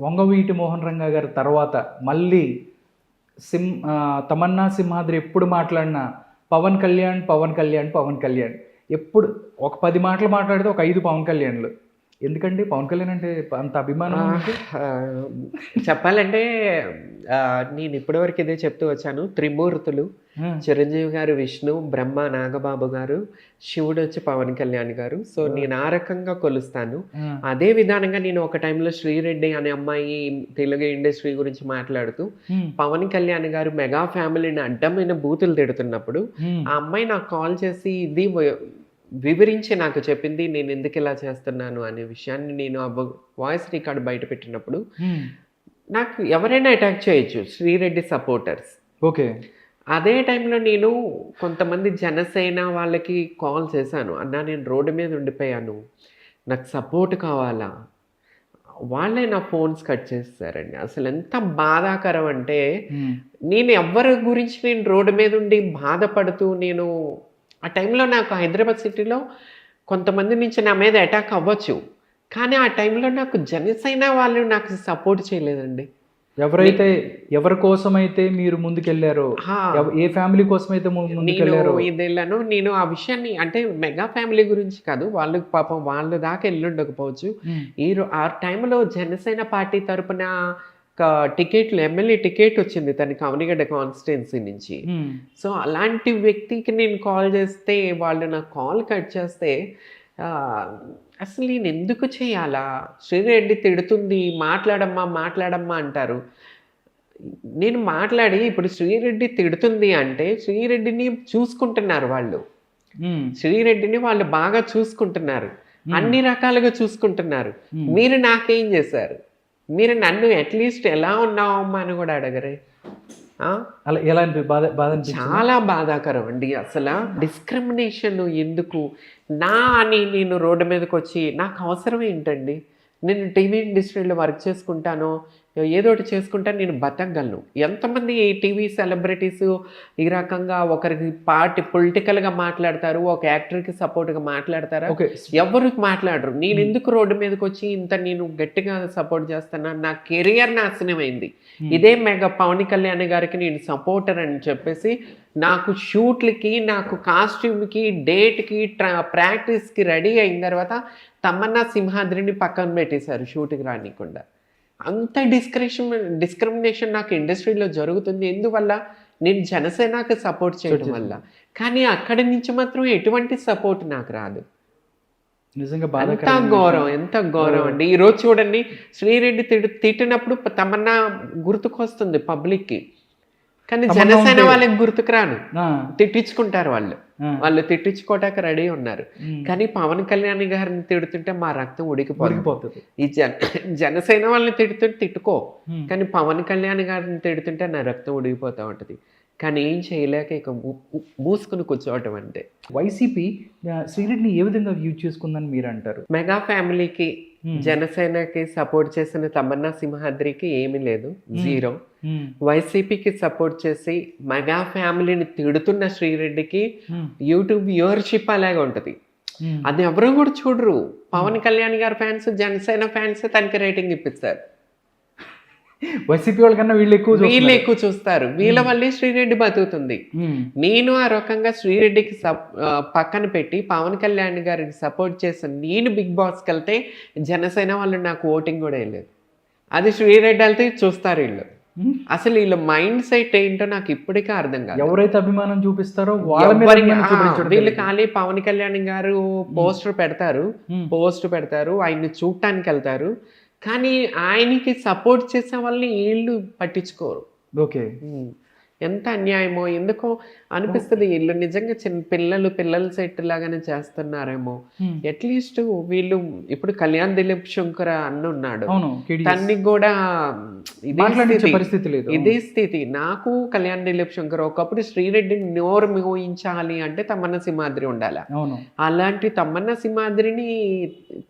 వంగవీటి మోహన్ రంగా గారి తర్వాత మళ్ళీ సిం తమన్నా సింహాద్రి ఎప్పుడు మాట్లాడినా పవన్ కళ్యాణ్ పవన్ కళ్యాణ్ పవన్ కళ్యాణ్. ఎప్పుడు ఒక పది మాటలు మాట్లాడితే ఒక ఐదు పవన్ కళ్యాణ్లు. ఎందుకండి? పవన్ కళ్యాణ్ అంటే అంత అభిమానం చెప్పాలంటే నేను ఇప్పటివరకు ఇదే చెప్తూ వచ్చాను. త్రిమూర్తులు చిరంజీవి గారు విష్ణు బ్రహ్మ నాగబాబు గారు శివుడు వచ్చి పవన్ కళ్యాణ్ గారు. సో నేను ఆ రకంగా కొలుస్తాను. అదే విధానంగా నేను ఒక టైంలో శ్రీరెడ్డి అనే అమ్మాయి తెలుగు ఇండస్ట్రీ గురించి మాట్లాడుతూ పవన్ కళ్యాణ్ గారు మెగా ఫ్యామిలీని అడ్డమైన బూతులు తిడుతున్నప్పుడు ఆ అమ్మాయి నాకు కాల్ చేసి ఇది వివరించి నాకు చెప్పింది నేను ఎందుకు ఇలా చేస్తున్నాను? అనే విషయాన్ని నేను ఆ వాయిస్ రికార్డ్ బయట పెట్టినప్పుడు నాకు ఎవరైనా అటాక్ చేయొచ్చు శ్రీరెడ్డి సపోర్టర్స్ ఓకే. అదే టైంలో నేను కొంతమంది జనసేన వాళ్ళకి కాల్ చేశాను అన్న నేను రోడ్డు మీద ఉండిపోయాను నాకు సపోర్ట్ కావాలా? వాళ్ళే నా ఫోన్స్ కట్ చేస్తారండి. అసలు ఎంత బాధాకరం అంటే నేను ఎవరి గురించి నేను రోడ్డు మీద ఉండి బాధపడుతూ నేను ఆ టైంలో నాకు హైదరాబాద్ సిటీలో కొంతమంది నుంచి నా మీద అటాక్ అవ్వచ్చు. కానీ ఆ టైంలో నాకు జనసేన వాళ్ళు నాకు సపోర్ట్ చేయలేదండి. ఎవరైతే ఎవరి కోసం అయితే మీరు ముందుకెళ్ళారో ఏ ఫ్యామిలీ కోసం అయితే ముందుకెళ్ళారో ఇదేళ్ళను నేను ఆ విషయాన్ని అంటే మెగా ఫ్యామిలీ గురించి కాదు వాళ్ళు పాపం వాళ్ళ దాకా వెళ్ళుండకపోవచ్చు ఈ ఆ టైంలో జనసేన పార్టీ తరపున టికెట్లు ఎమ్మెల్యే టికెట్ వచ్చింది తనకి అవనిగడ్డ కాన్స్టిట్యున్సీ నుంచి. ఉమ్, సో అలాంటి వ్యక్తికి నేను కాల్ చేస్తే వాళ్ళు నాకు కాల్ కట్ చేస్తే అసలు నేను ఎందుకు చేయాలా? శ్రీరెడ్డి తిడుతుంది మాట్లాడమ్మా మాట్లాడమ్మా అంటారు. నేను మాట్లాడి ఇప్పుడు శ్రీరెడ్డి తిడుతుంది అంటే శ్రీరెడ్డిని చూసుకుంటున్నారు వాళ్ళు. ఉమ్, శ్రీరెడ్డిని వాళ్ళు బాగా చూసుకుంటున్నారు. అన్ని రకాలుగా చూసుకుంటున్నారు. Hmm. మీరు నాకేం చేశారు? మీరు నన్ను అట్లీస్ట్ ఎలా ఉన్నావమ్మా అని కూడా అడగరే? అలా ఎలా అనిపి బాధ బాధ చాలా బాధాకరం అండి అసలు. డిస్క్రిమినేషన్ ఎందుకు? నా అని నేను రోడ్డు మీదకి వచ్చి నాకు అవసరం ఏంటండి? నేను టీవీ ఇండస్ట్రీలో వర్క్ చేసుకుంటాను. ఏదో ఒకటి చేసుకుంటా నేను బతకగలను. ఎంతమంది టీవీ సెలబ్రిటీస్ ఈ రకంగా ఒకరికి పార్టీ పొలిటికల్గా మాట్లాడతారు ఒక యాక్టర్కి సపోర్ట్గా మాట్లాడతారా? ఓకే. ఎవరు మాట్లాడరు. నేను ఎందుకు రోడ్డు మీదకి వచ్చి ఇంత నేను గట్టిగా సపోర్ట్ చేస్తాను నా కెరియర్ నాశనమైంది. ఇదే మెగా పవన్ కళ్యాణ్ గారికి నేను సపోర్టర్ అని చెప్పేసి నాకు షూట్లకి నాకు కాస్ట్యూమ్కి డేట్కి ట్రా ప్రాక్టీస్కి రెడీ అయిన తర్వాత తమన్నా సింహాద్రిని పక్కన పెట్టేశారు షూట్కి రానికుండా. అంత డిస్క్రిషన్ డిస్క్రిమినేషన్ నాకు ఇండస్ట్రీలో జరుగుతుంది. ఎందువల్ల? నేను జనసేనకు సపోర్ట్ చేయడం వల్ల. కానీ అక్కడి నుంచి మాత్రం ఎటువంటి సపోర్ట్ నాకు రాదు. నిజంగా ఎంత ఘోరం ఎంత ఘోరం అండి. ఈ రోజు చూడండి శ్రీరెడ్డి తిట్టినప్పుడు తమన్నా గుర్తుకొస్తుంది పబ్లిక్కి కానీ జనసేన వాళ్ళకి గుర్తుకు రాను. ఆ, తిట్టించుకుంటారు వాళ్ళు. వాళ్ళు తిట్టించుకోవటానికి రెడీ ఉన్నారు. కానీ పవన్ కళ్యాణ్ గారిని తిడుతుంటే మా రక్తం ఉడికిపోతుంది. ఈ జన జనసేన వాళ్ళని తిడుతుంటే తిట్టుకో. కానీ పవన్ కళ్యాణ్ గారిని తిడుతుంటే నా రక్తం ఉడికిపోతూ ఉంటుంది. కానీ ఏం చేయలేక ఇక మూసుకుని కూర్చోవటం అంటే. వైసీపీ శ్రీరెడ్డిని ఏ విధంగా యూజ్ చేసుకుందని మీరు అంటారు? మెగా ఫ్యామిలీకి జనసేనకి సపోర్ట్ చేసిన తమన్నా సింహాద్రికి ఏమీ లేదు జీరో. ఉమ్, వైసీపీకి సపోర్ట్ చేసి మెగా ఫ్యామిలీని తిడుతున్న శ్రీరెడ్డికి యూట్యూబ్ వ్యూవర్షిప్ అలాగే ఉంటుంది. అది ఎవరు కూడా చూడరు. పవన్ కళ్యాణ్ గారి ఫ్యాన్స్ జనసేన ఫ్యాన్స్ తనకి రేటింగ్ ఇప్పిస్తారు. వైసీపీ వాళ్ళకన్నా వీళ్ళు ఎక్కువ వీళ్ళు. ఎక్కువ చూస్తారు. వీళ్ళ వల్లే శ్రీరెడ్డి బతుకుతుంది. ఉమ్, నేను ఆ రకంగా శ్రీరెడ్డికి పక్కన పెట్టి పవన్ కళ్యాణ్ గారికి సపోర్ట్ చేసిన నేను బిగ్ బాస్కి వెళ్తే జనసేన వాళ్ళు నాకు ఓటింగ్ కూడా వెళ్ళలేదు అది శ్రీరెడ్డి వెళ్తే చూస్తారు వీళ్ళు. ఉమ్. అసలు వీళ్ళ మైండ్ సెట్ ఏంటో నాకు ఇప్పటికే అర్థం కాదు. ఎవరైతే అభిమానం చూపిస్తారో వాళ్ళ. ఖాళీ పవన్ కళ్యాణ్ గారు పోస్టర్ పెడతారు. ఉమ్, పోస్ట్ పెడతారు. ఆయన్ని చూడటానికి వెళ్తారు. కానీ ఆయనకి సపోర్ట్ చేసే వాళ్ళని వీళ్ళు పట్టించుకోరు. ఓకే. ఎంత అన్యాయమో ఎందుకో అనిపిస్తుంది వీళ్ళు నిజంగా చిన్న పిల్లలు పిల్లల సెట్ లాగానే చేస్తున్నారేమో. అట్లీస్ట్ వీళ్ళు ఇప్పుడు కళ్యాణ్ దిలీప్ శంకర్ అన్న ఉన్నాడు. తన్ని కూడా ఇదే. పరిస్థితి లేదు. ఇదే స్థితి. నాకు కళ్యాణ్ దిలీప్ శంకర్ ఒకప్పుడు శ్రీరెడ్డిని నోరు మోయించాలి అంటే తమ్మన్న సింహాద్రి ఉండాలి. అలాంటి తమ్మన్న సింహాద్రిని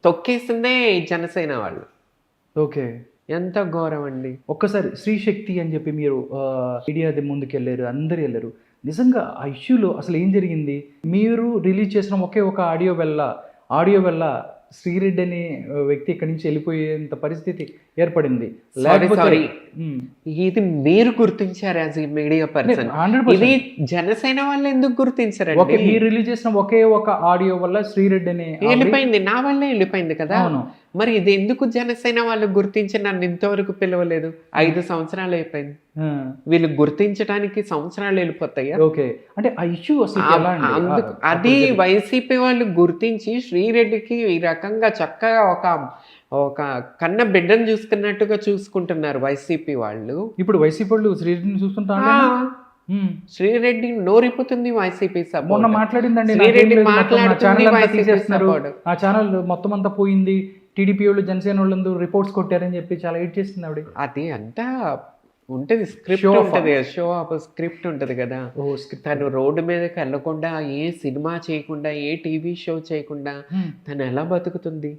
తొక్కేసిందే జనసేన వాళ్ళు. ఓకే. ఎంత ఘోరం అండి ఒక్కసారి స్త్రీ శక్తి అని చెప్పి మీరు మీడియా ముందుకు వెళ్ళారు అందరు వెళ్ళారు. నిజంగా ఆ ఇష్యూలో అసలు ఏం జరిగింది? మీరు రిలీజ్ చేసిన ఒకే ఒక ఆడియో వల్ల ఆడియో వల్ల శ్రీరెడ్డి అనే వ్యక్తి ఇక్కడి నుంచి వెళ్ళిపోయేంత పరిస్థితి ఏర్పడింది. ఇది మీరు గుర్తించారు యాజ్ మీడియా పర్సన్ 100% ఇది జనసేన వాళ్ళు ఎందుకు ఓకే గుర్తించారండి మీరు రిలీజ్ చేసిన ఒకే ఒక ఆడియో వల్ల శ్రీరెడ్డి అని వెళ్ళిపోయింది. నా వల్లే వెళ్ళిపోయింది కదా. మరి ఇది ఎందుకు జనసేన వాళ్ళు గుర్తించి నన్ను ఇంతవరకు పిలవలేదు? ఐదు సంవత్సరాలు అయిపోయింది. వీళ్ళు గుర్తించడానికి సంవత్సరాలు వెళ్ళిపోతాయా? ఓకే. అంటే ఆ ఇష్యూ అది వైసీపీ వాళ్ళు గుర్తించి శ్రీరెడ్డికి ఈ రకంగా చక్కగా ఒక ఒక కన్న బిడ్డను చూసుకున్నట్టుగా చూసుకుంటున్నారు వైసీపీ వాళ్ళు. ఇప్పుడు వైసీపీ వాళ్ళు శ్రీరెడ్డిని చూస్తుంటా ఆ, ఉమ్. శ్రీరెడ్డి నోరిపోతుంది వైసీపీ మొన్న మాట్లాడిందండి శ్రీరెడ్డి మాట్లాడుతుంది ఆ ఛానల్ మొత్తం అంతా పోయింది టీడీపీ వాళ్ళు జనసేన వాళ్ళు రిపోర్ట్స్ కొట్టారని చెప్పి చాలా ఎయిట్ చేస్తుంది ఆవిడ. అది అంతా ఉంటది స్క్రిప్ట్. ఉంటది షో ఆఫ్ స్క్రిప్ట్ ఉంటది కదా. తను రోడ్డు మీదకి వెళ్ళకుండా ఏ సినిమా చేయకుండా ఏ టీవీ షో చేయకుండా తను ఎలా బతుకుతుంది?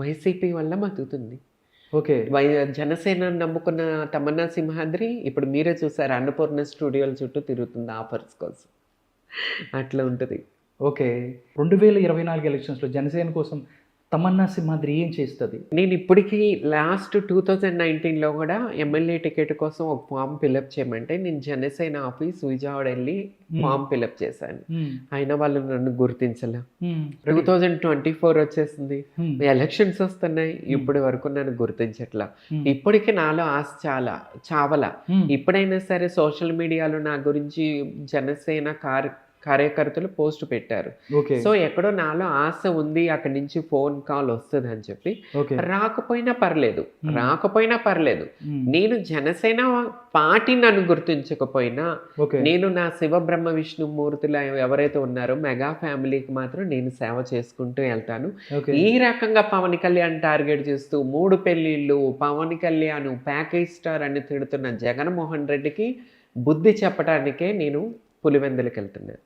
వైసీపీ వల్ల బతుకుతుంది ఓకే. వై జనసేన నమ్ముకున్న తమన్నా సింహాద్రి ఇప్పుడు మీరే చూసారు అన్నపూర్ణ స్టూడియోల చుట్టూ తిరుగుతుంది ఆఫర్స్ కోసం. అట్లా ఉంటుంది. ఓకే. రెండు వేల ఇరవై నాలుగు ఎలక్షన్స్లో జనసేన కోసం తమన్నా సింహాద్రి ఏం చేస్తుంది. నేను ఇప్పటికీ లాస్ట్ టూ థౌజండ్ నైన్టీన్లో కూడా ఎమ్మెల్యే టికెట్ కోసం ఒక ఫామ్ ఫిలప్ చేయమంటే నేను జనసేన ఆఫీస్ విజయవాడ వెళ్ళి ఫామ్ ఫిలప్ చేశాను. అయినా వాళ్ళు నన్ను గుర్తించలే. టూ థౌజండ్ ట్వంటీ ఫోర్ వచ్చేసింది. ఎలక్షన్స్ వస్తున్నాయి. ఇప్పటి వరకు నన్ను గుర్తించట్లా. ఇప్పటికీ నాలో ఆశ చాలా చావల. ఇప్పుడైనా సరే సోషల్ మీడియాలో నా గురించి జనసేన కార్య కార్యకర్తలు పోస్ట్ పెట్టారు. సో ఎక్కడో నాలో ఆశ ఉంది అక్కడి నుంచి ఫోన్ కాల్ వస్తుంది అని చెప్పి రాకపోయినా పర్లేదు. రాకపోయినా పర్లేదు. నేను జనసేన పార్టీ నన్ను గుర్తించకపోయినా నేను నా శివ బ్రహ్మ విష్ణుమూర్తులు ఎవరైతే ఉన్నారో మెగా ఫ్యామిలీకి మాత్రం నేను సేవ చేసుకుంటూ వెళ్తాను. ఈ రకంగా పవన్ కళ్యాణ్ టార్గెట్ చేస్తూ మూడు పెళ్ళిళ్ళు పవన్ కళ్యాణ్ ప్యాకేజ్ స్టార్ అని తిడుతున్న జగన్మోహన్ రెడ్డికి బుద్ధి చెప్పడానికే నేను పులివెందులకు వెళ్తున్నాను.